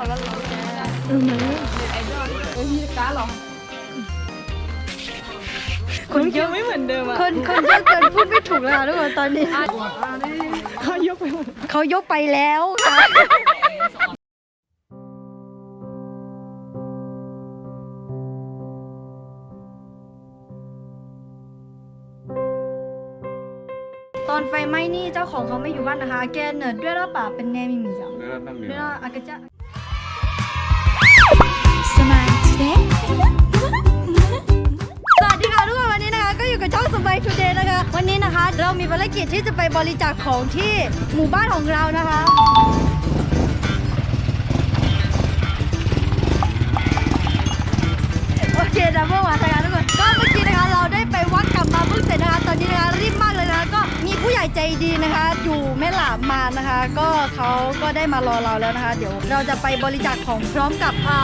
าวแล้วเออมัอดเออก้าหรอคนเยอะไม่เหมือนเดิมอะคนคนเยอะเกินพูดไม่ถูกแล้วทุกคนตอนนี้เขายกไปหมดเขายกไปแล้วตอนไฟไหม้นี่เจ้าของเขาไม่อยู่บ้านนะคะแกเนิร์ดด้วยรือเปล่าเป็นแนมิมิจังเนิร์ดนั่นเองเนิร์ดอากาจ้ สวัสดีค่ะทุกคนวันนี้นะคะก็อยู่กับช่องสบายทูเดย์นะคะ วันนี้นะคะ เรามีภารกิจที่จะไปบริจาคของที่หมู่บ้านของเรานะคะโอเคดับเบิลวันนะคะ ดีนะคะ อยู่แม่หลาบมานะคะ ก็เขาก็ได้มารอเราแล้วนะคะ เดี๋ยวเราจะไปบริจาคของพร้อมกับอ่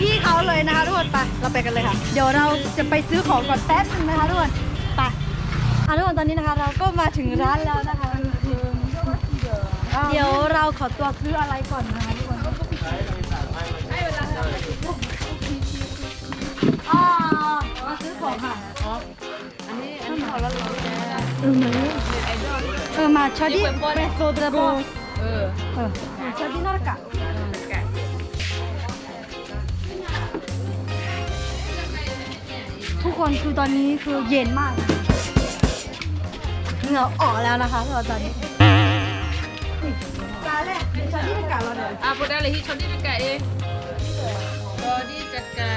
พี่ๆเขาเลยนะคะทุกคนไปเราไปกันเลยค่ะ เดี๋ยวเราจะไปซื้อของก่อนแป๊บนึงนะคะทุกคนไปอะทุกคนตอนนี้นะคะ เราก็มาถึงร้านแล้วนะคะ เดี๋ยวเราขอตัวซื้ออะไรก่อนนะคะทุกคน อ๋อซื้อของค่ะอ๋ออันนี้ข้ขอราเออมาเออมาชอดี้เปโซดโบเออเอชอดี้นาฬิกาทุกคนคือตอนนี้คือเย็นมากเหงื่อออกแล้วนะคะเราตอนนี้ตาเลยชอดี้นาฬิกาเราเดี๋ยวอะพูดได้เลยที่ชอดี้นาฬิกาเองชอดี้นาฬิกา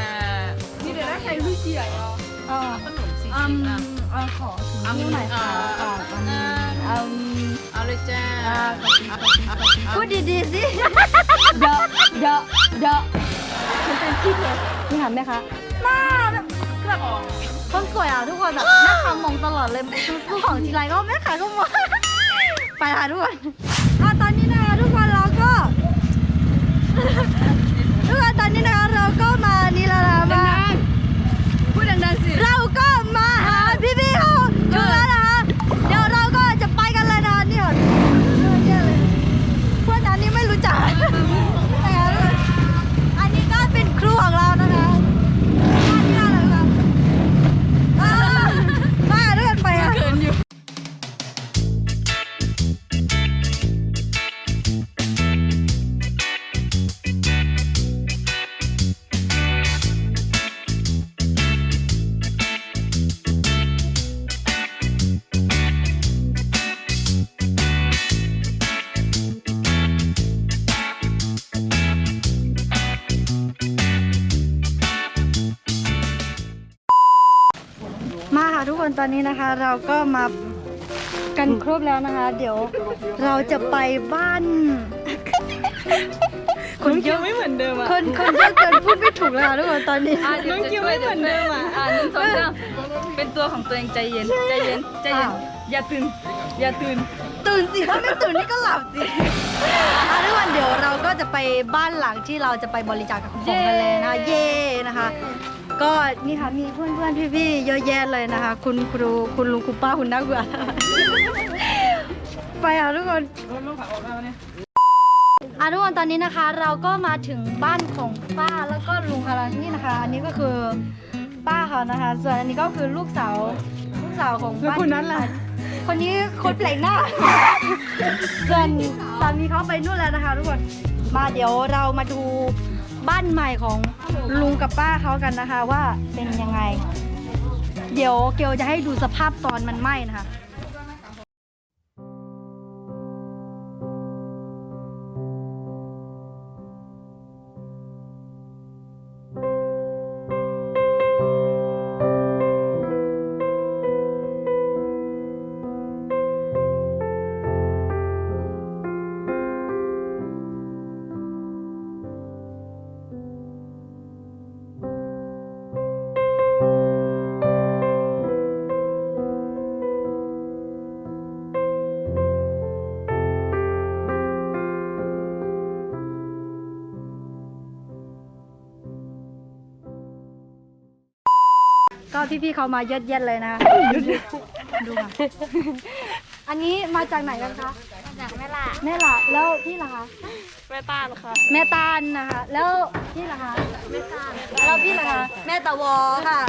เดี๋ยวได้ใครรู้เสียงอะเออขนมสีอืมอะเออขอถึงนิ้วหน่อยค่ะค่ะตอนนี้อืมเอาเลยจ้าพูดดีๆสิเดอะเดอะเดอะฉันเป็นพี่เลยนี่ค่ะแม่คะหน้าแบบแบบคนสวยอะทุกคนแบบแม่ค้ามองตลอดเลยซื้อของทีไรก็แม่ค้าก็มองไปค่ะทุกคนอะตอนนี้นะคะทุกคนเราก็ทุกคนตอนนี้นะคะเราก็มา ตอนนี้นะคะเราก็มากันครบแล้วนะคะ เดี๋ยวเราจะไปบ้าน คนเยอะไม่เหมือนเดิมอะคนคนเยอะจนพูดไม่ถูกแล้วค่ะทุกคนตอนนี้ อะเดี๋ยวจะช่วยเดิมเดิมอะอะหนึ่งสองสามเป็นตัวของตัวเองใจเย็นใจเย็นใจเย็นอย่าตื่นอย่าตื่นตื่นสิถ้าไม่ตื่นนี่ก็หลับสิอะทุกคนเดี๋ยวเราก็จะไปบ้านหลังที่เราจะไปบริจาคของกันเลยนะคะเย่นะคะ ก็นี่ค่ะมีเพื่อนเพื่อนๆพี่ๆเยอะแยะเลยนะคะ คุณครูคุณลุงคุณป้าคุณนักเบื่อไปค่ะทุกคนลูกขาออกแล้วเนี่ยอะทุกคนตอนนี้นะคะ เราก็มาถึงบ้านของป้าแล้วก็ลุงอะไรนี่นะคะ อันนี้ก็คือป้าเขานะคะ ส่วนอันนี้ก็คือลูกสาวลูกสาวของบ้านคนนั้นล่ะคนนี้คนแปลกหน้าส่วนสามีเขาไปนู่นแล้วนะคะ ทุกคนมาเดี๋ยวเรามาดู บ้านใหม่ของลุงกับป้าเขากันนะคะว่าเป็นยังไง เดี๋ยวเกลจะให้ดูสภาพตอนมันไหม้นะคะ พี่ๆเขามาเยอะแยะเลยนะคะดูค่ะ อันนี้มาจากไหนกันคะจากแม่ล่ะแม่ละแล้วพี่ล่ะคะแม่ตาลค่ะ แม่ตาลนะคะ แล้วพี่ล่ะคะแม่ตาลแล้วพี่ล่ะคะแม่ตะวอค่ะ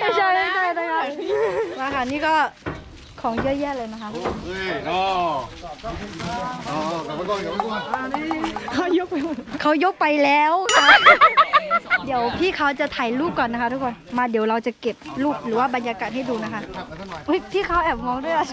ไม่ใช่ไม่ใช่นะคะมาค่ะนี่ก็ ของเยอะแยะเลยนะคะเฮ้ยนออ๋อกลับมาก่อนกลับมาก่อนเขายกไปเขายกไปแล้วค่ะเดี๋ยวพี่เขาจะถ่ายรูปก่อนนะคะทุกคน มาเดี๋ยวเราจะเก็บรูปหรือว่าบรรยากาศให้ดูนะคะเฮ้ยพี่เขาแอบมองด้วยอะ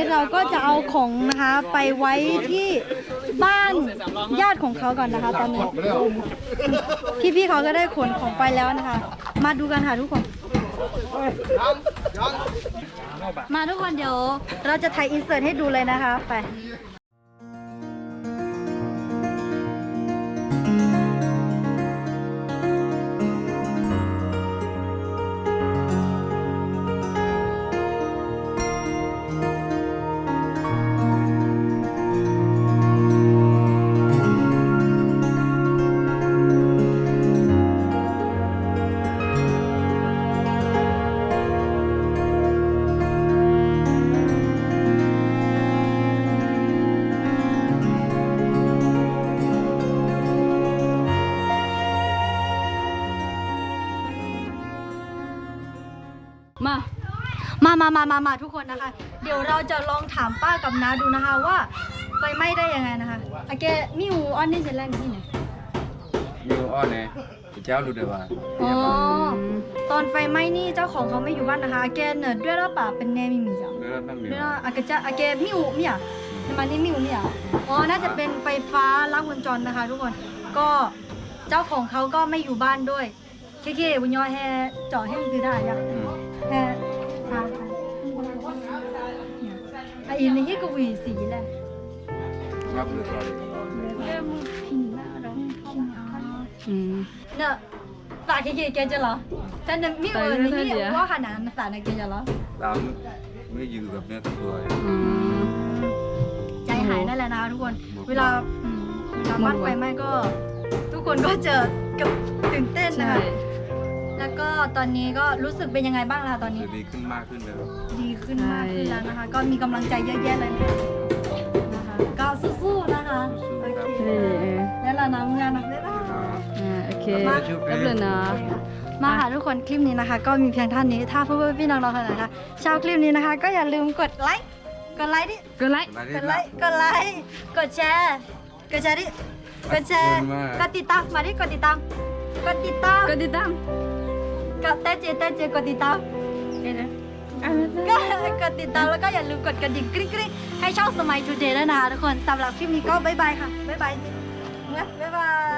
นี้เราก็จะเอาของนะคะไปไว้ที่บ้านญาติของเขาก่อนนะคะตอนนี้พี่พี่ๆเขาก็ได้ขนของไปแล้วนะคะ มาดูกันค่ะทุกคน มาทุกคนเดี๋ยว เราจะถ่ายอินเสิร์ตให้ดูเลยนะคะ ไป มามามามามาทุกคนนะคะ เดี๋ยวเราจะลองถามป้ากับน้าดูนะคะว่าไฟไหม้ได้ยังไงนะคะอาเกมิวออนนี่เสร็จแล้วที่ไหนอยู่อ้อนเนี่ยเจ้ารู้เดี๋ยวว่าอ๋อตอนไฟไหม้นี่เจ้าของเขาไม่อยู่บ้านนะคะอาเกเนิร์ดด้วยหรือเปล่าเป็นแนมิมีจ้ะเรื่องนั่นมีด้วยอาเกจะอาเกมิวมีอะมานี่มิวมีอะอ๋อน่าจะเป็นไฟฟ้าลัดวงจรนะคะ ทุกคนก็เจ้าของเขาก็ไม่อยู่บ้านด้วยเคเคบุญยอแฮเจาะให้มันคือได้ยังแฮ อะอินนี่ก็วีสีแหละรับหรือเปล่าเริ่มพินหน้าร้องพินอะอืมเนอะฝากเคเคแกจะเหรอฉันจะมิวเออนี่ว่าขนาดนั้นฝากนะแกจะเหรอตามไม่อยู่กับเนื้อตัวอืมใจหายนั่นแหละนะทุกคน เวลาเวลาบ้านไฟไหม้ก็ ทุกคนก็เจอกับตื่นเต้นนะคะ แล้วก็ตอนนี้ก็รู้สึกเป็นยังไงบ้างล่ะตอนนี้ คือดีขึ้นมากขึ้นเลยดีขึ้นมากขึ้นแล้วนะคะ ก็มีกำลังใจเยอะแยะเลยนะคะก็สู้ๆนะคะโอเคเออเออแล้วเราน้ำงานนะบ๊ายบาย อ่าโอเครับเลยนะมาค่ะทุกคนคลิปนี้นะคะ ก็มีเพียงเท่านี้ถ้าเพื่อนๆพี่น้องๆคนไหนนะคะชอบคลิปนี้นะคะ ก็อย่าลืมกดไลค์กดไลค์ดิก็ไลค์ กดไลค์กดไลค์กดแชร์กดแชร์ดิกดแชร์กดติดตามมาดิกดติดตามกดติดตามก็ติดตาม กดเต้เจเต้เจกดติดตามเดี๋ยวนะก็กดติดตามแล้วก็อย่าลืมกดกระดิ่งกริ๊งกริ๊งให้ช่องสมัยทูเดย์ด้วยนะคะทุกคนสำหรับคลิปนี้ก็บ๊ายบายค่ะบ๊ายบายเมื่อบ๊ายบาย